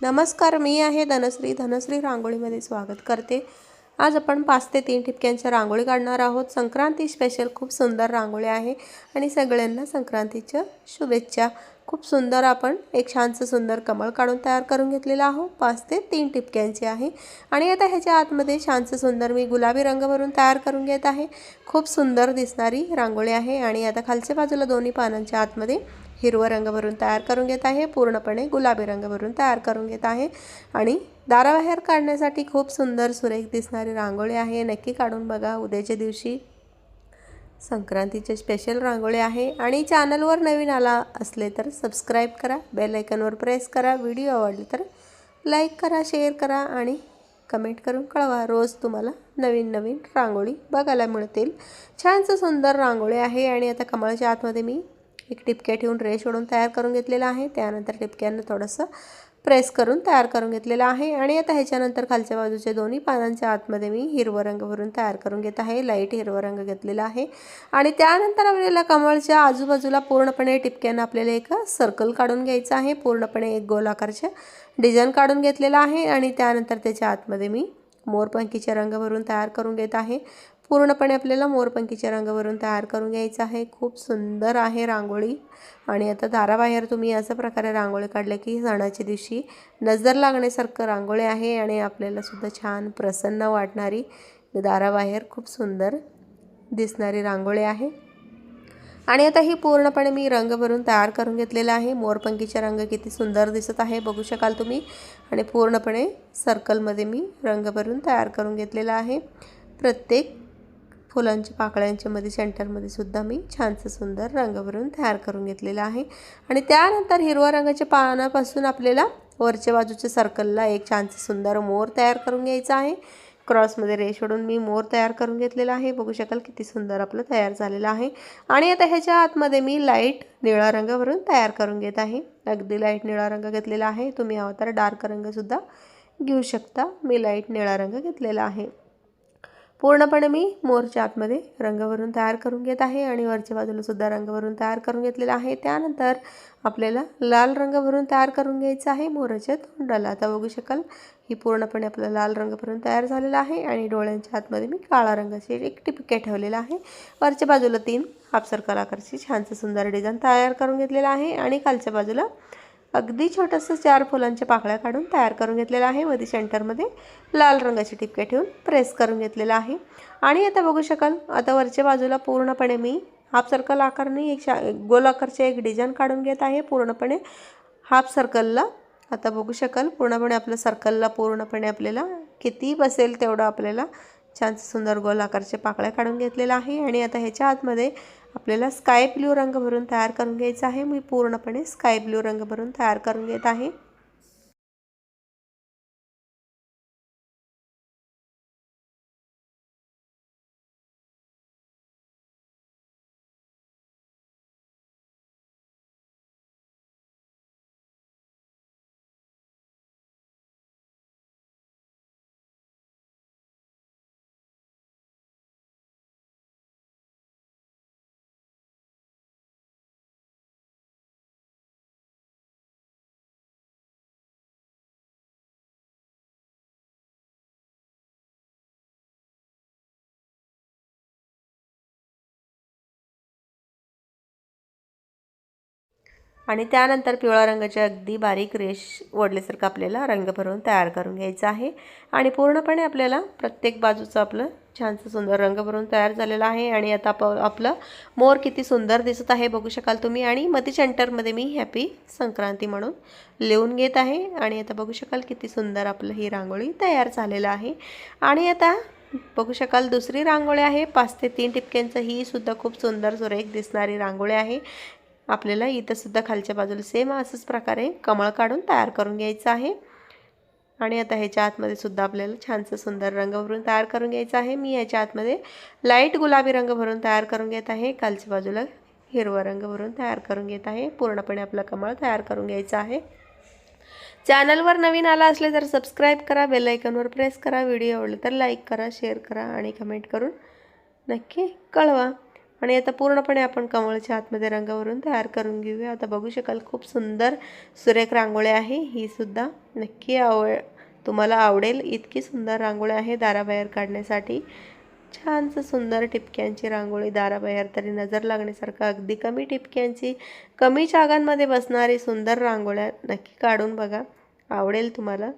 नमस्कार मी आहे धनश्री. धनश्री रांगोळीमध्ये स्वागत करते. आज आपण पाच ते तीन ठिपक्यांच्या रांगोळी काढणार आहोत. संक्रांती स्पेशल खूप सुंदर रांगोळी आहे आणि सगळ्यांना संक्रांतीच्या शुभेच्छा. खूप सुंदर आपण एक छानसं सुंदर कमळ काढून तयार करून घेतलेलं आहोत. पाच ते तीन टिपक्यांची आहे. आणि आता ह्याच्या आतमध्ये छानसं सुंदर मी गुलाबी रंग भरून तयार करून घेत आहे. खूप सुंदर दिसणारी रांगोळी आहे आणि आता खालच्या बाजूला दोन्ही पानांच्या आतमध्ये हिरवा रंग भरून तयार करून घेत आहे. पूर्णपणे गुलाबी रंग भरून तयार करून घेत आहे. आणि दाराबाहेर काढण्यासाठी खूप सुंदर सुरेख दिसणारी रांगोळी आहे. नक्की काढून बघा. उद्याच्या दिवशी संक्रांतीचे स्पेशल रांगोळी आहे. आणि चॅनलवर नवीन आला असले तर सबस्क्राईब करा. बेल आयकनवर प्रेस करा. व्हिडिओ आवडले तर लाईक करा शेअर करा आणि कमेंट करून कळवा. रोज तुम्हाला नवीन नवीन रांगोळी बघायला मिळतील. छानसं सुंदर रांगोळी आहे. आणि आता कमळाच्या आतमध्ये मी एक टिपक्या ठेवून रेश ओढून तयार करून घेतलेला आहे. त्यानंतर टिपक्यांना थोडंसं प्रेस करून तयार करून घेतलेलं आहे. आणि आता ह्याच्यानंतर खालच्या बाजूच्या दोन्ही पानांच्या आतमध्ये मी हिरवं रंग भरून तयार करून घेत आहे. लाइट हिरवं रंग घेतलेला आहे. आणि त्यानंतर आपल्याला कमळच्या आजूबाजूला पूर्णपणे टिपक्यानं आपल्याला एक सर्कल काढून घ्यायचं आहे. पूर्णपणे एक गोलाकारच्या डिझाईन काढून घेतलेला आहे. आणि त्यानंतर त्याच्या आतमध्ये मी मोरपंखीचे रंग भरून तयार करून घेत आहे. पूर्णपणे आपल्याला मोरपंखीच्या रंगावरून तयार करून घ्यायचं आहे. खूप सुंदर आहे रांगोळी. आणि आता दाराबाहेर तुम्ही अशा प्रकारे रांगोळी काढल्या की सणाच्या दिवशी नजर लागण्यासारखं रांगोळी आहे आणि आपल्याला सुद्धा छान प्रसन्न वाटणारी दाराबाहेर खूप सुंदर दिसणारी रांगोळी आहे. आणि आता ही पूर्णपणे मी रंग भरून तयार करून घेतलेला आहे. मोरपंखीचा रंग किती सुंदर दिसत आहे बघू शकाल तुम्ही. आणि पूर्णपणे सर्कलमध्ये मी रंग भरून तयार करून घेतलेला आहे. प्रत्येक फुलांच्या पाकळ्यांच्या मध्ये सेंटरमध्ये सुद्धा मी छानसं सुंदर रंग भरून तयार करून घेतलेला आहे. आणि त्यानंतर हिरव्या रंगाच्या पानापासून आपल्याला वरच्या बाजूच्या सर्कलला एक छानसं सुंदर मोर तयार करून घ्यायचा आहे. क्रॉसमध्ये रेश ओढून मी मोर तयार करून घेतलेला आहे. बघू शकाल किती सुंदर आपलं तयार झालेलं आहे. आणि आता ह्याच्या आतमध्ये मी लाइट निळा रंग भरून तयार करून घेत आहे. अगदी लाइट निळा रंग घेतलेला आहे. तुम्ही हवा तर डार्क रंगसुद्धा घेऊ शकता. मी लाइट निळा रंग घेतलेला आहे. पूर्णपणे मी मोरच्या आतमध्ये रंग भरून तयार करून घेत आहे आणि वरच्या बाजूला सुद्धा रंग भरून तयार करून घेतलेला आहे. त्यानंतर आपल्याला लाल रंग भरून तयार करून घ्यायचा आहे मोराच्या तोंडाला. आता बघू शकाल ही पूर्णपणे आपला लाल रंग भरून तयार झालेला आहे आणि डोळ्यांच्या आतमध्ये मी काळा रंगाचे एक टिपके ठेवलेला आहे. वरच्या बाजूला तीन आपसर कलाकारची छानसं सुंदर डिझाईन तयार करून घेतलेला आहे आणि खालच्या बाजूला अगदी छोटंसं चार फुलांच्या पाकळ्या काढून तयार करून घेतलेलं आहे. मध्ये सेंटरमध्ये लाल रंगाचे टिपके ठेवून प्रेस करून घेतलेलं आहे. आणि आता बघू शकाल आता वरच्या बाजूला पूर्णपणे मी हाफ सर्कल आकारने एक शा गोल आकारचे एक डिझाईन काढून घेत आहे. पूर्णपणे हाफ सर्कलला आता बघू शकाल पूर्णपणे आपलं सर्कलला पूर्णपणे आपल्याला किती बसेल तेवढं आपल्याला छान सुंदर गोल आकारचे पाकळ्या काढून घेतलेलं आहे. आणि आता ह्याच्या आतमध्ये आपल्याला स्काय ब्ल्यू रंग भरून तयार करून घ्यायचा आहे. मी पूर्णपणे स्काय ब्ल्यू रंग भरून तयार करून घेत आहे. आणि त्यानंतर पिवळ्या रंगाचे अगदी बारीक रेश ओढल्यासारखं आपल्याला रंग भरून तयार करून घ्यायचा आहे. आणि पूर्णपणे आपल्याला प्रत्येक बाजूचं आपलं छानसं सुंदर रंग भरून तयार झालेला आहे. आणि आता आप आपलं मोर किती सुंदर दिसत आहे बघू शकाल तुम्ही. आणि मती सेंटरमध्ये मी हॅपी संक्रांती म्हणून लिहून घेत आहे. आणि आता बघू शकाल किती सुंदर आपलं ही रांगोळी तयार झालेलं आहे. आणि आता बघू शकाल दुसरी रांगोळी आहे. पाच ते तीन टिपक्यांचं ही सुद्धा खूप सुंदर सुरेख दिसणारी रांगोळी आहे. आपल्याला इथंसुद्धा खालच्या बाजूला सेम असंच प्रकारे कमळ काढून तयार करून घ्यायचं आहे. आणि आता ह्याच्या आतमध्ये सुद्धा आपल्याला छानसं सुंदर रंग भरून तयार करून घ्यायचं आहे. मी ह्याच्या आतमध्ये लाइट गुलाबी रंग भरून तयार करून घेत आहे. खालच्या बाजूला हिरवा रंग भरून तयार करून घेत आहे. पूर्णपणे आपलं कमळ तयार करून घ्यायचं आहे. चॅनलवर नवीन आला असले तर सबस्क्राईब करा बेलायकनवर प्रेस करा. व्हिडिओ आवडलं तर लाईक करा शेअर करा आणि कमेंट करून नक्की कळवा. आणि आता पूर्णपणे आपण कमळच्या आतमध्ये रंगावरून तयार करून घेऊया. आता बघू शकाल खूप सुंदर सुरेख रांगोळी आहे. ही सुद्धा नक्की आवड तुम्हाला आवडेल इतकी सुंदर रांगोळी आहे दाराबाहेर काढण्यासाठी. छानसं सुंदर टिपक्यांची रांगोळी दाराबाहेर तरी नजर लागण्यासारखं अगदी कमी टिपक्यांची कमी जागांमध्ये बसणारी सुंदर रांगोळ्या नक्की काढून बघा. आवडेल तुम्हाला.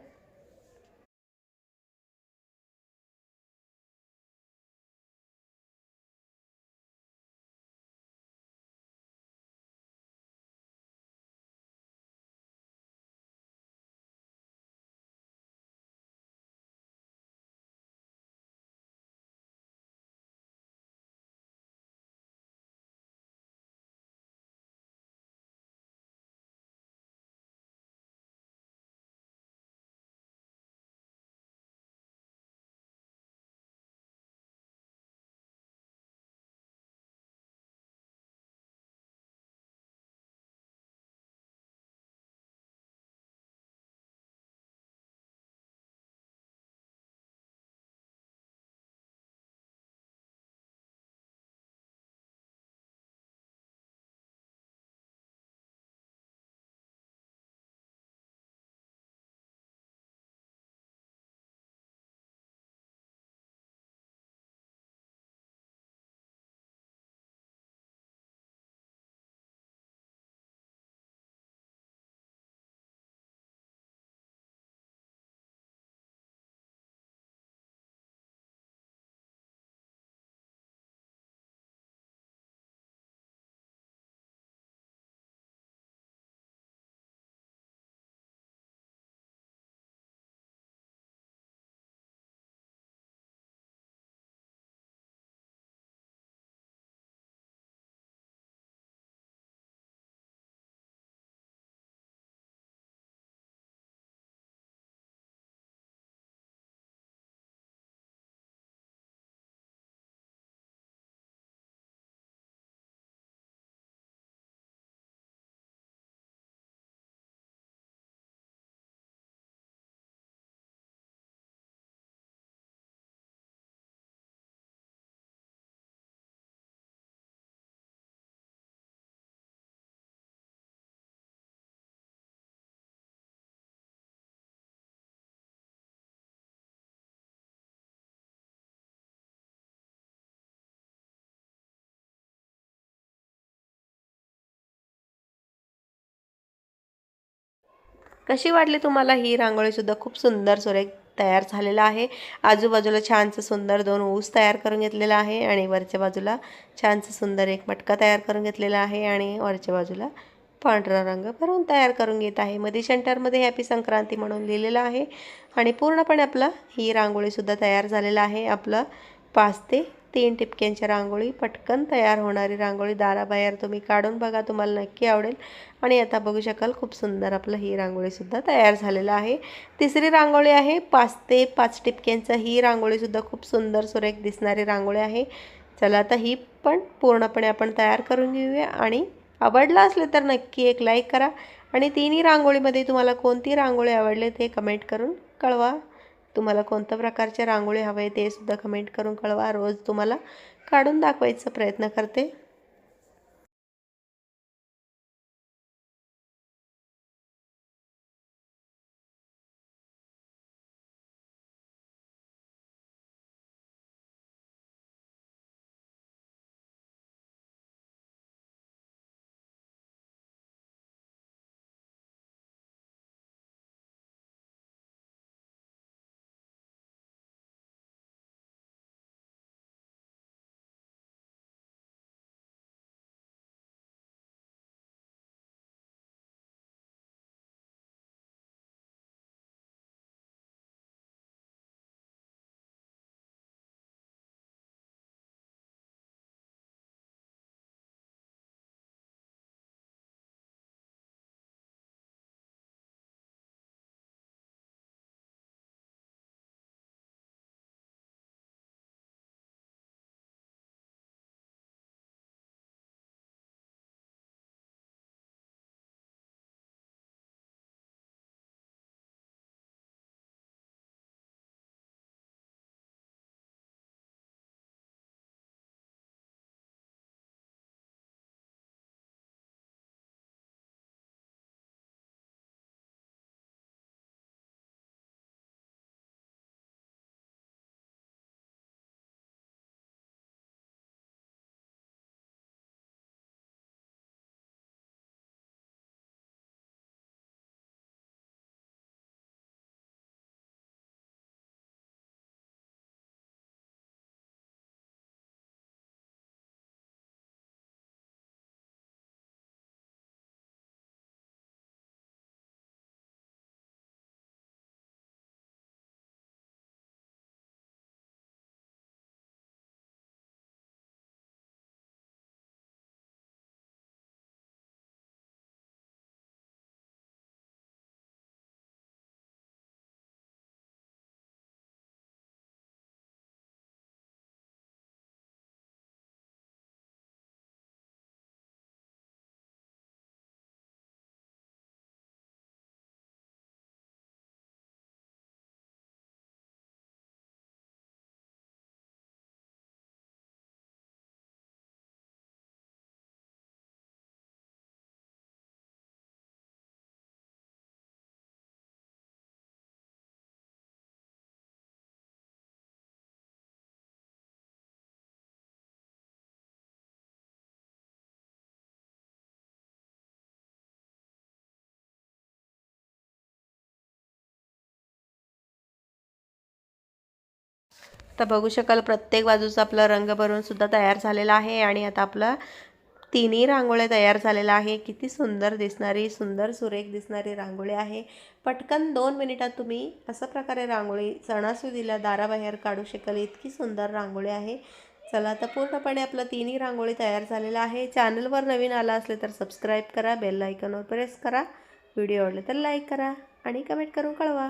कशी वाटली तुम्हाला ही रांगोळीसुद्धा खूप सुंदर सुरेख तयार झालेला आहे. आजूबाजूला छानसं सुंदर दोन ऊस तयार करून घेतलेला आहे आणि वरच्या बाजूला छानसं सुंदर एक मटका तयार करून घेतलेला आहे आणि वरच्या बाजूला पांढरा रंग भरून तयार करून घेत आहे. मध्ये सेंटरमध्ये हॅपी संक्रांती म्हणून लिहिलेलं आहे आणि पूर्णपणे आपलं ही रांगोळीसुद्धा तयार झालेलं आहे. आपलं पाच ते तीन टिपक्यांच्या रांगोळी पटकन तयार होणारी रांगोळी दाराबाहेर तुम्ही काढून बघा. तुम्हाला नक्की आवडेल. आणि आता बघू शकाल खूप सुंदर आपलं ही रांगोळीसुद्धा तयार झालेलं आहे. तिसरी रांगोळी आहे पाच ते पाच टिपक्यांचा ही रांगोळीसुद्धा खूप सुंदर सुरेख दिसणारी रांगोळी आहे. चला आता ही पण पूर्णपणे आपण तयार करून घेऊया आणि आवडला असले तर नक्की एक लाईक करा. आणि तिन्ही रांगोळीमध्ये तुम्हाला कोणती रांगोळी आवडले ते कमेंट करून कळवा. तुम्हाला कोणत्या प्रकारचे रांगोळी हवे ते सुद्धा कमेंट करून कळवा. रोज तुम्हाला काढून दाखवायचा प्रयत्न करते. तर बघू शकाल प्रत्येक बाजूचा आपला रंग भरून सुद्धा तयार झालेला आहे आणि आता आपला तिन्ही रांगोळ्या तयार झालेला आहे. किती सुंदर दिसणारी सुंदर सुरेख दिसणारी रांगोळी आहे. पटकन दोन मिनिटात तुम्ही अशा प्रकारे रांगोळी सणासुदीला दाराबाहेर काढू शकाल. इतकी सुंदर रांगोळी आहे. चला आता पूर्णपणे आपलं तिन्ही रांगोळी तयार झालेलं आहे. चॅनलवर नवीन आला असले तर सबस्क्राईब करा बेल आयकॉनवर प्रेस करा. व्हिडिओ आवडले तर लाईक करा आणि कमेंट करून कळवा.